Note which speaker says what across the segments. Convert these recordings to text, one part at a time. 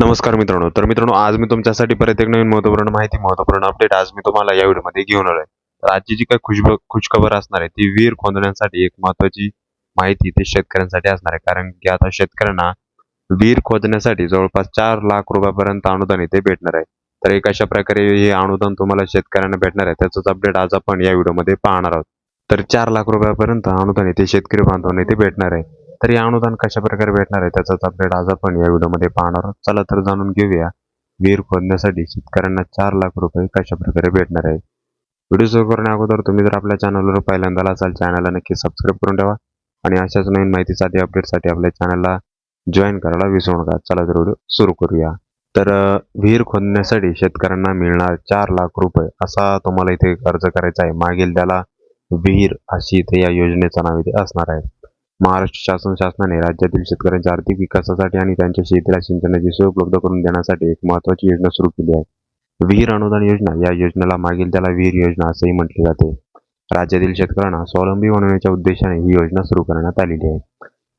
Speaker 1: नमस्कार मित्रांनो. तर मित्रांनो आज मी तुमच्यासाठी परत एक नवीन महत्त्वपूर्ण माहिती महत्त्वपूर्ण अपडेट आज मी तुम्हाला या व्हिडिओमध्ये घेऊन आलोय. तर आजची जी काही खुशब खुशखबर असणार आहे ती विहीर खोदण्यासाठी एक महत्वाची माहिती ते शेतकऱ्यांसाठी असणार आहे. कारण की आता शेतकऱ्यांना विहीर खोदण्यासाठी जवळपास चार लाख रुपयापर्यंत अनुदान इथे भेटणार आहे. तर एक अशा प्रकारे हे अनुदान तुम्हाला शेतकऱ्यांना भेटणार आहे त्याचंच अपडेट आज आपण या व्हिडिओमध्ये पाहणार आहोत. तर चार लाख रुपयापर्यंत अनुदान इथे शेतकरी बांधवांना इथे भेटणार आहे. तर हे अनुदान कशा प्रकारे भेटणार आहे त्याचाच अपडेट आज आपण या व्हिडिओमध्ये पाहणार आहोत. चला तर जाणून घेऊया विहीर खोदण्यासाठी शेतकऱ्यांना चार लाख रुपये कशा प्रकारे भेटणार आहे. व्हिडिओ सुरू करण्या अगोदर तुम्ही जर आपल्या चॅनलवर पहिल्यांदा असाल चॅनलला नक्की सबस्क्राईब करून ठेवा आणि अशाच नवीन माहितीसाठी अपडेटसाठी आपल्या चॅनलला जॉईन करायला विसरू नका. चला तर व्हिडिओ सुरू करूया. तर विहीर खोदण्यासाठी शेतकऱ्यांना मिळणार चार लाख रुपये असा तुम्हाला इथे अर्ज करायचा आहे. मागील त्याला विहीर अशी इथे या योजनेचं नाव इथे असणार आहे. महाराष्ट्र शासन शासनाने राज्यातील शेतकऱ्यांच्या आर्थिक विकासासाठी आणि त्यांच्या शेतीला सिंचनाची सोय उपलब्ध करून देण्यासाठी एक महत्वाची योजना सुरू केली आहे. विहीर अनुदान योजना या योजनेला मागील त्याला विहीर योजना असेही म्हटले जाते. राज्यातील शेतकऱ्यांना स्वावलंबी बनवण्याच्या उद्देशाने ही योजना सुरू करण्यात आलेली आहे.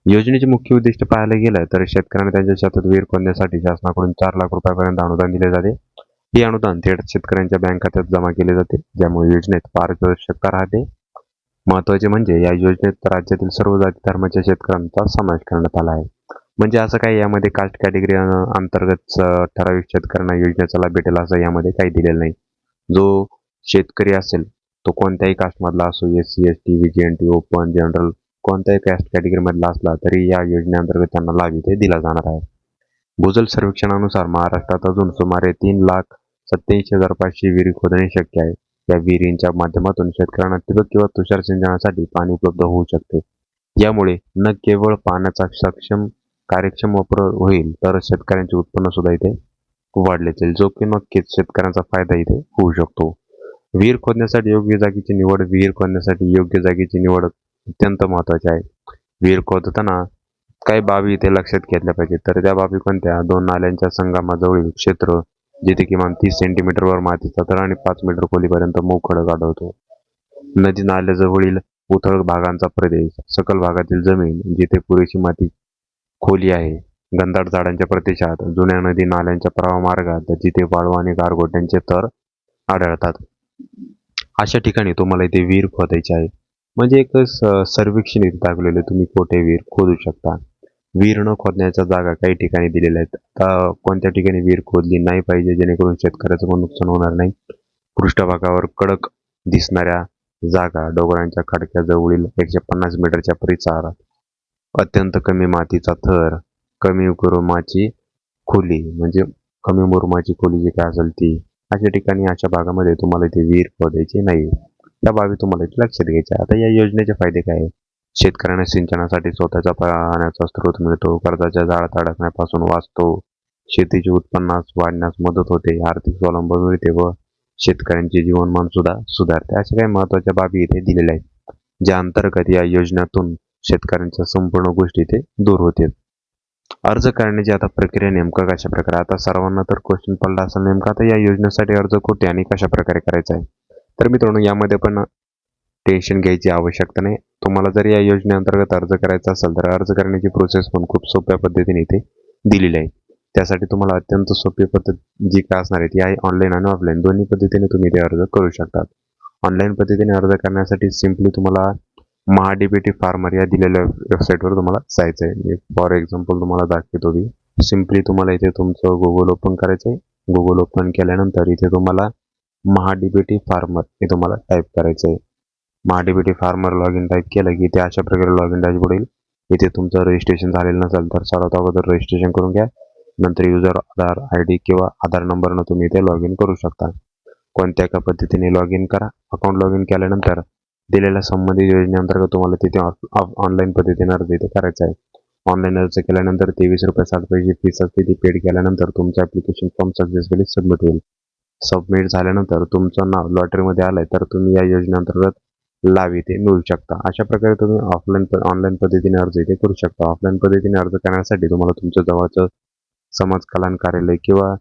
Speaker 1: योजनेचे मुख्य उद्दिष्ट पाहायला गेलं तर शेतकऱ्यांना त्यांच्या शेतात विहीर खोदण्यासाठी शासनाकडून चार लाख रुपयापर्यंत अनुदान दिले जाते. हे अनुदान थेट शेतकऱ्यांच्या बँक खात्यात जमा केले जाते ज्यामुळे योजनेत पारदर्शकता राहते. महत्त्वाचे म्हणजे या योजनेत राज्यातील सर्व जाती धर्माच्या शेतकऱ्यांचा समावेश करण्यात आला आहे. म्हणजे असं काही यामध्ये कास्ट कॅटेगरी अंतर्गत ठराविक शेतकऱ्यांना योजनेचा लाभ भेटेल असं यामध्ये काही दिलेलं नाही. जो शेतकरी असेल तो कोणत्याही कास्टमधला असो S C S T V J N T open general कोणत्याही कास्ट कॅटेगरीमधला असला तरी या योजनेअंतर्गत त्यांना लाभ इथे दिला जाणार आहे. भूजल सर्वेक्षणानुसार महाराष्ट्रात अजून सुमारे तीन लाख सत्याऐंशी हजार पाचशे विहिरी खोदणे शक्य आहे. या विहिरींच्या माध्यमातून शेतकऱ्यांना ठिबक किंवा तुषार सिंचनासाठी पाणी उपलब्ध होऊ शकते. यामुळे न केवळ पाण्याचा सक्षम कार्यक्षम वापर होईल तर शेतकऱ्यांचे उत्पन्न सुद्धा इथे वाढले जाईल जो की नक्कीच शेतकऱ्यांचा फायदा इथे होऊ शकतो. विहीर खोदण्यासाठी योग्य जागेची निवड विहीर खोदण्यासाठी योग्य जागेची निवड अत्यंत महत्वाची आहे. विहीर खोदताना काही बाबी इथे लक्षात घेतल्या पाहिजेत तर त्या बाबी कोणत्या? दोन नाल्यांच्या संगमाजवळील क्षेत्र जिथे किमान तीस सेंटीमीटरवर मातीचा तर आणि पाच मीटर खोलीपर्यंत मूग खडक आढळतो. नदी नाल्याजवळील उथळ भागांचा प्रदेश सकल भागातील जमीन जिथे पुरेशी माती खोली आहे. गंधाट झाडांच्या प्रदेशात जुन्या नदी नाल्यांच्या प्रवाह मार्गात जिथे वाळू आणि गारगोट्यांचे तर आढळतात. अशा ठिकाणी तुम्हाला इथे विहीर खोदायची आहे. म्हणजे एक स- सर्वेक्षण इथे दाखवलेले तुम्ही कोठे विहीर खोदू शकता? विहीर न खोदण्याच्या जागा काही ठिकाणी दिलेल्या आहेत. आता कोणत्या ठिकाणी विहीर खोदली नाही पाहिजे जेणेकरून शेतकऱ्याचं पण नुकसान होणार नाही. पृष्ठभागावर कडक दिसणाऱ्या जागा डोंगरांच्या खडक्याजवळील एकशे पन्नास मीटरच्या परिसरात. अत्यंत कमी मातीचा थर कमी मुरुमाची खोली म्हणजे कमी मुरुमाची खोली जी काय असेल ती. अशा ठिकाणी अशा भागामध्ये तुम्हाला इथे विहीर खोदायची नाही त्या बाबी तुम्हाला इथे लक्षात घ्यायच्या आता या योजनेचे फायदे काय आहे शेतकऱ्यांना सिंचनासाठी स्वतःचा पाण्याचा स्रोत मिळतो. कर्जाच्या जाळ्यात अडकण्यापासून वाचतो. शेतीचे उत्पन्नास वाढण्यास मदत होते. आर्थिक स्वावलंबन मिळते व शेतकऱ्यांचे जीवनमान सुद्धा सुधारते. अशा काही महत्त्वाच्या बाबी इथे दिलेल्या आहेत ज्या अंतर्गत या योजनेतून शेतकऱ्यांच्या संपूर्ण गोष्टी इथे दूर होतील. अर्ज करण्याची आता प्रक्रिया नेमकं कशा प्रकारे आता सर्वांना तर क्वेश्चन पडला असेल नेमकं. आता या योजनेसाठी अर्ज कुठे आणि कशा प्रकारे करायचा आहे? तर मित्रांनो यामध्ये पण टेन्शन घ्यायची आवश्यकता नाही. तुम्हाला जर या योजनेअंतर्गत अर्ज करायचा असेल तर अर्ज करण्याची प्रोसेस पण खूप सोप्या पद्धतीने इथे दिलेली आहे. त्यासाठी तुम्हाला अत्यंत सोपी पद्धत जी काय असणार आहे ती आहे ऑनलाईन आणि ऑफलाईन दोन्ही पद्धतीने तुम्ही ते अर्ज करू शकतात ऑनलाईन पद्धतीने अर्ज करण्यासाठी सिम्पली तुम्हाला महाडीबीटी फार्मर या दिलेल्या वेबसाईटवर तुम्हाला जायचं आहे. म्हणजे फॉर एक्झाम्पल तुम्हाला दाखवतो मी. सिम्पली तुम्हाला इथे तुमचं गुगल ओपन करायचं आहे गुगल ओपन केल्यानंतर इथे तुम्हाला महाडीबीटी फार्मर हे तुम्हाला टाईप करायचं आहे MahaDBT farmer log in type केलं की ते अशा प्रकारे लॉग इन डॅशबोर्ड येईल. इथे तुमचं रजिस्ट्रेशन झालेलं नसेल तर सर्वात अगोदर रजिस्ट्रेशन करून घ्या. नंतर युजर आधार आय डी किंवा आधार नंबरनं तुम्ही इथे लॉग इन करू शकता. कोणत्या एका पद्धतीने लॉग इन करा. अकाउंट लॉग इन केल्यानंतर दिलेल्या संबंधित योजनेअंतर्गत तुम्हाला तिथे ऑनलाईन पद्धतीने अर्ज इथे करायचा आहे. ऑनलाईन अर्ज केल्यानंतर तेवीस रुपये साठ पैसे फीस असते ती पेड केल्यानंतर तुमचं ॲप्लिकेशन फॉर्म सक्सेसफुली सबमिट होईल. सबमिट झाल्यानंतर तुमचं नाव लॉटरीमध्ये आलंय तर तुम्ही या योजनेअंतर्गत लाभ इथे मिळू शकता. अशा प्रकारे तुम्ही ऑफलाईन ऑनलाईन पद्धतीने अर्ज इथे करू शकता. ऑफलाईन पद्धतीने अर्ज करण्यासाठी तुम्हाला तुमचं जवळचं समाज कल्याण कार्यालय किंवा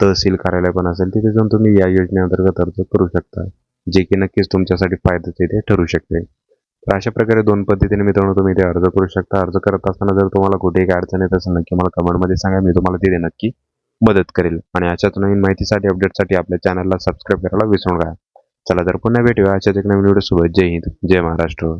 Speaker 1: तहसील कार्यालय पण असेल तिथे जाऊन तुम्ही या योजनेअंतर्गत अर्ज करू शकता जे की नक्कीच तुमच्यासाठी फायद्याचे इथे ठरू शकते. तर अशा प्रकारे दोन पद्धतीने मित्रांनो तुम्ही इथे अर्ज करू शकता. अर्ज करत असताना जर तुम्हाला कुठेही काही अडचण येत असेल नक्की मला कमेंटमध्ये सांगा मी तुम्हाला तिथे नक्की मदत करेल. आणि अशाच नवीन माहितीसाठी अपडेटसाठी आपल्या चॅनलला सबस्क्राईब करायला विसरू नका. चला तर पुन्हा भेटूया. अशाच एक नवीन व्हिडिओ सोबत. जय हिंद. जय महाराष्ट्र.